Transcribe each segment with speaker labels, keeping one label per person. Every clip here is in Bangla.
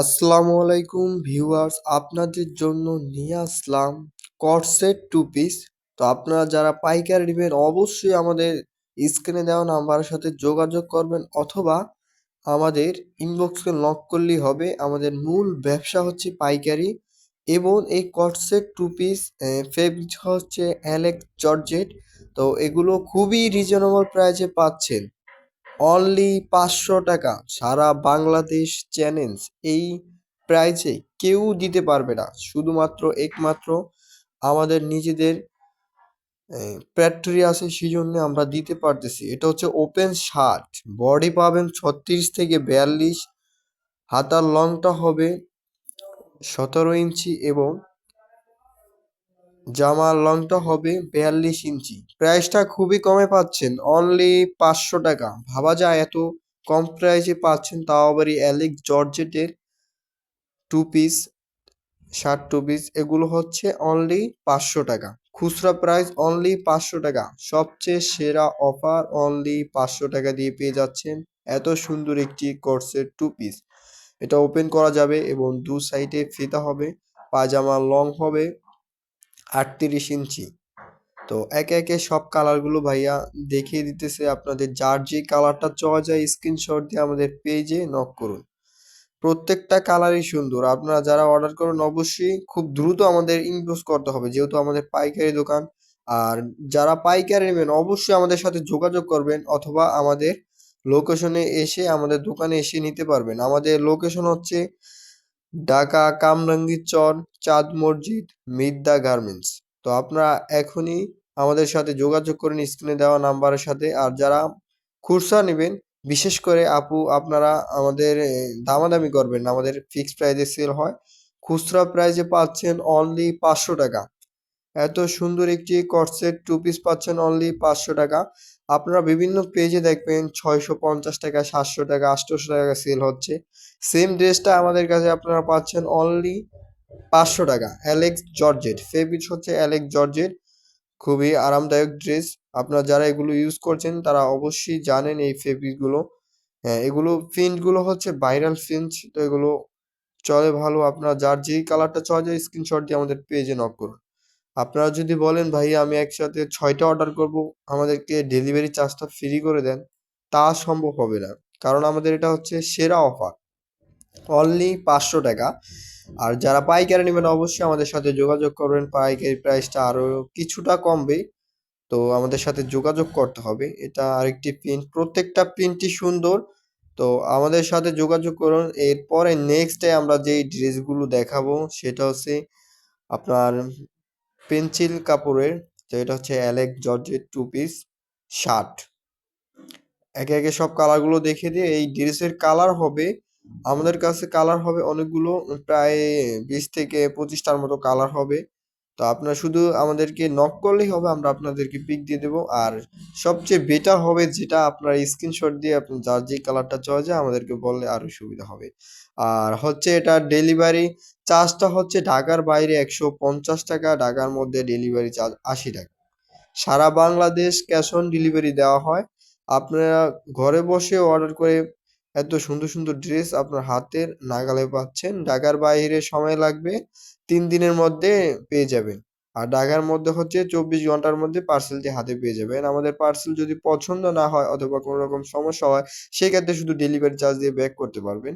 Speaker 1: আসসালামু আলাইকুম ভিউয়ার্স, আপনাদের জন্য নিয়ে আসলাম কটসেট টু পিস তো আপনারা যারা পাইকারি নেবেন, অবশ্যই আমাদের স্ক্রিনে দেওয়া নাম্বারের সাথে যোগাযোগ করবেন অথবা আমাদের ইনবক্সকে লক করলেই হবে। আমাদের মূল ব্যবসা হচ্ছে পাইকারি এবং এই কটসেট টু পিস ফেব্রিক হচ্ছে অ্যালেক্স জর্জেট তো এগুলো খুবই রিজনেবল প্রাইসে পাচ্ছেন। অনলি পাঁচশো টাকা। সারা বাংলাদেশ চ্যালেঞ্জ। এই প্রাইজে কেউ দিতে পারবে না। শুধুমাত্র, একমাত্র আমাদের নিজেদের ফ্যাক্টরি আছে সেই জন্য আমরা দিতে পারতেছি। এটা হচ্ছে ওপেন শার্ট বডি পাবেন ছত্রিশ থেকে বিয়াল্লিশ। হাতার লংটা হবে সতেরো ইঞ্চি এবং জামার লংটা হবে বিয়াল্লিশ ইঞ্চি। প্রাইসটা খুবই কমে পাচ্ছেন অনলি পাঁচশো টাকা। ভাবা যায় এত কম প্রাইসে পাচ্ছেন, তাও আবার এই অ্যালেক্স জর্জেটের two piece shirt two piece এগুলো হচ্ছে অনলি পাঁচশো টাকা। খুচরা প্রাইস অনলি পাঁচশো টাকা। সবচেয়ে সেরা অফার অনলি পাঁচশো টাকা দিয়ে পেয়ে যাচ্ছেন এত সুন্দর একটি কোর্সের টু পিস এটা ওপেন করা যাবে এবং দু সাইডে ফিতা হবে পাজামা লং হবে আটত্রিশ ইঞ্চি। তো একে একে সব কালারগুলো ভাইয়া দেখিয়ে দিতেছে আপনাদের। যার যে কালারটা চাওয়া যায় স্ক্রিনশট দিয়ে আমাদের পেজে নক করুন। প্রত্যেকটা কালারই সুন্দর। আপনারা যারা অর্ডার করুন অবশ্যই খুব দ্রুত আমাদের ইনবক্স করতে হবে। যেহেতু আমাদের পাইকারি দোকান, আর যারা পাইকারি নেবেন অবশ্যই আমাদের সাথে যোগাযোগ করবেন অথবা আমাদের লোকেশনে এসে আমাদের দোকানে এসে নিতে পারবেন। আমাদের লোকেশন হচ্ছে ঢাকা, কামরাঙ্গীর চর, চাঁদ মসজিদ, মিদ্দা গার্মেন্টস। তো আপনারা এখনই আমাদের সাথে যোগাযোগ করেন স্ক্রিনে দেওয়া নাম্বারের সাথে। আর যারা খুরসা নেবেন, বিশেষ করে আপু, আপনারা আমাদের দামাদামি করবেন আমাদের ফিক্সড প্রাইজে সেল হয়। খুচরা প্রাইজে পাচ্ছেন অনলি পাঁচশো টাকা। এত সুন্দর একটি কটসেট টু পিস পাচ্ছেন অনলি পাঁচশো টাকা। আপনারা বিভিন্ন পেজে দেখবেন ছয়শো পঞ্চাশ টাকা, সাতশো টাকা, আটশোশো টাকা সেল হচ্ছে। সেম ড্রেসটা আমাদের কাছে আপনারা পাচ্ছেন অনলি পাঁচশো টাকা অ্যালেক্স জর্জেট ফেব্রিক হচ্ছে অ্যালেক্স জর্জেট খুবই আরামদায়ক ড্রেস আপনারা যারা এগুলো ইউজ করছেন, তারা অবশ্যই জানেন এই ফেব্রিকগুলো হ্যাঁ এগুলো প্রিন্টগুলো হচ্ছে ভাইরাল প্রিন্ট তো এগুলো চলে ভালো। আপনারা যার যেই কালারটা চাওয়া যায় স্ক্রিনশট দিয়ে আমাদের পেজে নক করুন। আপনারা যদি বলেন ভাই আমি একসাথে ছয়টা অর্ডার করব, আমাদেরকে ডেলিভারি চার্জটা ফ্রি করে দেন, তা সম্ভব হবে না। কারণ আমাদের এটা হচ্ছে সেরা অফার অনলি পাঁচশো টাকা। আর যারা পাইকারি নেবেন, অবশ্যই আমাদের সাথে যোগাযোগ করবেন। পাইকারি প্রাইসটা আরও কিছুটা কমবে। তো আমাদের সাথে যোগাযোগ করতে হবে। এটা আরেকটি প্রিন্ট প্রত্যেকটা প্রিন্টই সুন্দর। তো আমাদের সাথে যোগাযোগ করুন। এরপরে নেক্সট ডে আমরা যেই ড্রেসগুলো দেখাবো, সেটা হচ্ছে আপনার পেন্সিল কাপড়ের, তো এটা হচ্ছে অ্যালেক জর্জের টু পিস শার্ট একে একে সব কালারগুলো দেখে দিয়ে এই ড্রেসের কালার হবে, আমাদের কাছে কালার হবে অনেকগুলো, প্রায় বিশ থেকে পঁচিশটার মতো কালার হবে। তো আপনারা শুধু আমাদেরকে নক করলেই হবে, আমরা আপনাদেরকে পিক দিয়ে দেবো। আর সবচেয়ে বেটার হবে যেটা আপনার স্ক্রিনশট দিয়ে আপনি যার যে কালারটা চাওয়া যায় আমাদেরকে বললে আরও সুবিধা হবে। আর হচ্ছে এটা ডেলিভারি চার্জটা হচ্ছে ঢাকার বাইরে একশো পঞ্চাশ টাকা, ঢাকার মধ্যে ডেলিভারি চার্জ আশি টাকা। সারা বাংলাদেশ ক্যাশ অন ডেলিভারি দেওয়া হয়। আপনারা ঘরে বসে অর্ডার করে এত সুন্দর সুন্দর ড্রেস আপনার হাতের নাগালে পাচ্ছেন। ঢাকার বাইরে সময় লাগবে, তিন দিনের মধ্যে পেয়ে যাবেন। আর ঢাকার মধ্যে হচ্ছে চব্বিশ ঘণ্টার মধ্যে পার্সেলটি হাতে পেয়ে যাবেন। আমাদের পার্সেল যদি পছন্দ না হয় অথবা কোনো রকম সমস্যা হয়, সেক্ষেত্রে শুধু ডেলিভারি চার্জ দিয়ে ব্যাক করতে পারবেন।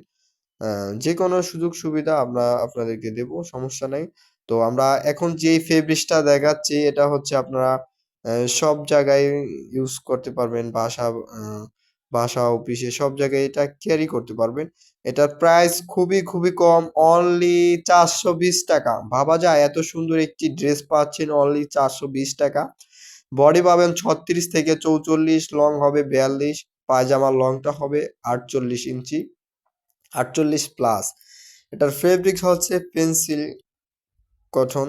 Speaker 1: যে কোনো সুযোগ সুবিধা আমরা আপনাদেরকে দেব, সমস্যা নাই। তো আমরা এখন যে ফেব্রিক্সটা দেখাচ্ছি, এটা হচ্ছে আপনারা সব জায়গায় ইউজ করতে পারবেন। বাসা বাসা অফিসে সব জায়গায় এটা ক্যারি করতে পারবেন। এটার প্রাইস খুবই খুবই কম অনলি চারশো বিশ টাকা। ভাবা যায় এত সুন্দর একটি ড্রেস পাচ্ছেন অনলি চারশো বিশ টাকা। বডি পাবেন ছত্রিশ থেকে চৌচল্লিশ লং হবে বিয়াল্লিশ, পায়জামার লংটা হবে আটচল্লিশ ইঞ্চি, আটচল্লিশ প্লাস এটার ফেব্রিক হচ্ছে পেন্সিল কটন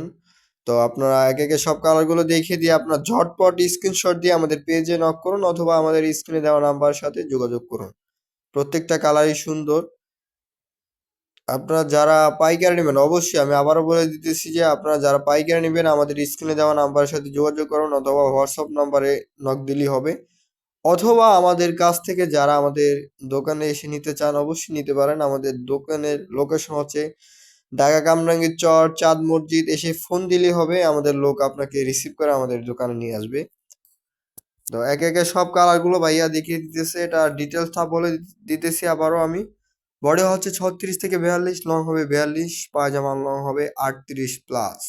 Speaker 1: তো আপনারা একে একে সব কালারগুলো দেখিয়ে দিয়ে আপনার ঝটপট স্ক্রিনশট দিয়ে আমাদের পেজে নক করুন অথবা আমাদের স্ক্রিনে দেওয়া নাম্বারের সাথে যোগাযোগ করুন। প্রত্যেকটা কালারই সুন্দর। আপনারা যারা পাইকারি নেবেন, অবশ্যই আমি আবারও বলে দিতেছি যে আপনারা যারা পাইকারি নেবেন, আমাদের স্ক্রিনে দেওয়া নাম্বারের সাথে যোগাযোগ করুন অথবা হোয়াটসঅ্যাপ নাম্বারে নক দিলেই হবে। অথবা আমাদের কাছ থেকে যারা আমাদের দোকানে এসে নিতে চান, অবশ্যই নিতে পারেন। আমাদের দোকানের লোকেশন হচ্ছে ঢাকা কামরাঙ্গীর চর, চাঁদ মসজিদ এসে ফোন দিলেই হবে, আমাদের লোক আপনাকে রিসিভ করে আমাদের দোকানে নিয়ে আসবে। তো একে একে সব কালারগুলো ভাইয়া দেখিয়ে দিতেছে, এটা ডিটেলসটা বলে দিতেছি আবারও আমি। বডি হচ্ছে ছত্রিশ থেকে বিয়াল্লিশ লং হবে বিয়াল্লিশ, পায়জামা লং হবে আটত্রিশ প্লাস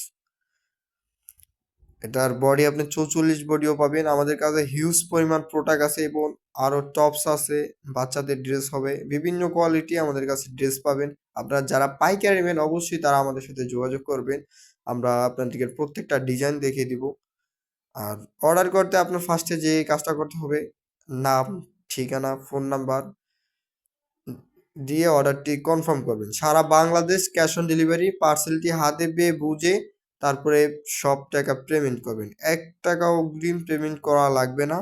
Speaker 1: এটার বডি আপনি চৌচল্লিশ বডিও পাবেন। আমাদের কাছে হিউজ পরিমাণ প্রোডাক্ট আছে এবং আরও টপস আছে, বাচ্চাদের ড্রেস হবে, বিভিন্ন কোয়ালিটি আমাদের কাছে ড্রেস পাবেন। আপনারা যারা পাইকারি নেবেন অবশ্যই তারা আমাদের সাথে যোগাযোগ করবেন। আমরা আপনাদেরকে প্রত্যেকটা ডিজাইন দেখিয়ে দিব। আর অর্ডার করতে আপনার ফার্স্টে যে কাজটা করতে হবে, নাম, ঠিকানা ফোন নাম্বার দিয়ে অর্ডারটি কনফার্ম করবেন। সারা বাংলাদেশ ক্যাশ অন ডেলিভারি পার্সেলটি হাতে পেয়ে বুঝে তারপরে সব টাকা পেমেন্ট করবেন। এক টাকা অগ্রিম পেমেন্ট করা লাগবে না।